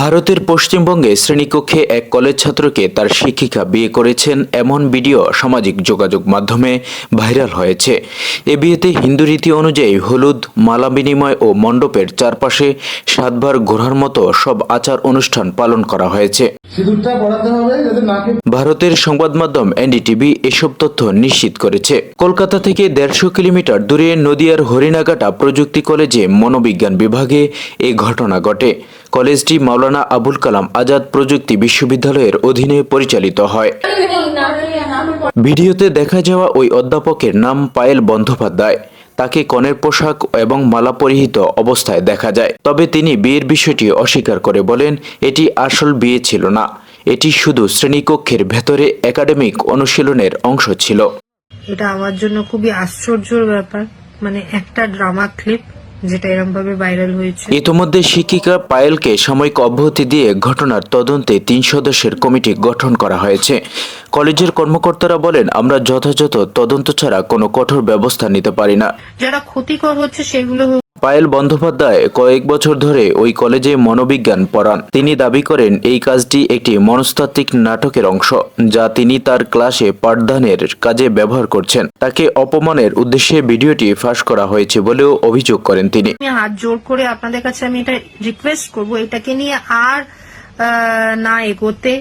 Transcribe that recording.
ভারতের পশ্চিমবঙ্গে শ্রেণীকক্ষে এক কলেজ ছাত্রকে তার শিক্ষিকা বিয়ে করেছেন এমন ভিডিও সামাজিক যোগাযোগ মাধ্যমে ভাইরাল হয়েছে। এ বিয়েতে হিন্দু রীতি অনুযায়ী হলুদ মালা বিনিময় ও মণ্ডপের চারপাশে সাতবার ঘোরার মতো সব আচার অনুষ্ঠান পালন করা হয়েছে। ভারতের সংবাদ মাধ্যম এনডিটিভি এসব তথ্য নিশ্চিত করেছে। কলকাতা থেকে দেড়শো কিলোমিটার দূরে নদিয়ার হরিণাঘাটা প্রযুক্তি কলেজে মনোবিজ্ঞান বিভাগে এ ঘটনা ঘটে। কলেজটি মাওলানা আবুল কালাম আজাদ প্রযুক্তি বিশ্ববিদ্যালয়ের অধীনে পরিচালিত হয়। ভিডিওতে দেখা যাওয়া ওই অধ্যাপকের নাম পায়েল বন্দ্যোপাধ্যায়। তাকে কনের পোশাক এবং মালা পরিহিত অবস্থায় দেখা যায়। তবে তিনি বিয়ের বিষয়টি অস্বীকার করে বলেন, এটি আসল বিয়ে ছিল না। এটি শুধু শ্রেণীকক্ষের ভেতরে একাডেমিক অনুশীলনের অংশ ছিল। এটা আমার জন্য খুবই আশ্চর্যর ব্যাপার। মানে একটা ড্রামা ক্লিপ যেটা এরম ভাবে ভাইরাল হয়েছে। ইতোমধ্যে শিক্ষিকা পায়েলকে সাময়িক অব্যাহতি দিয়ে ঘটনার তদন্তে তিন সদস্যের কমিটি গঠন করা হয়েছে। কলেজের কর্মকর্তারা বলেন আমরা যথাযথ তদন্ত ছাড়া কোনো কঠোর ব্যবস্থা নিতে পারি না। যারা ক্ষতিকর হচ্ছে সেগুলো পায়েল বন্দ্যোপাধ্যায় কয়েক বছর ধরে ওই কলেজে মনোবিজ্ঞান পড়ান। তিনি দাবি করেন, এই কাজটি একটি মনস্তাত্ত্বিক নাটকের অংশ, যা তিনি তার ক্লাসে পাঠদানের কাজে ব্যবহার করছেন। তাকে অপমানের উদ্দেশ্যে ভিডিওটি ফাঁস করা হয়েছে বলেও অভিযোগ করেন তিনি। হাত জোর করে আপনাদের কাছে আমি এটা রিকোয়েস্ট করব। এটাকে নিয়ে আর না এগোতে।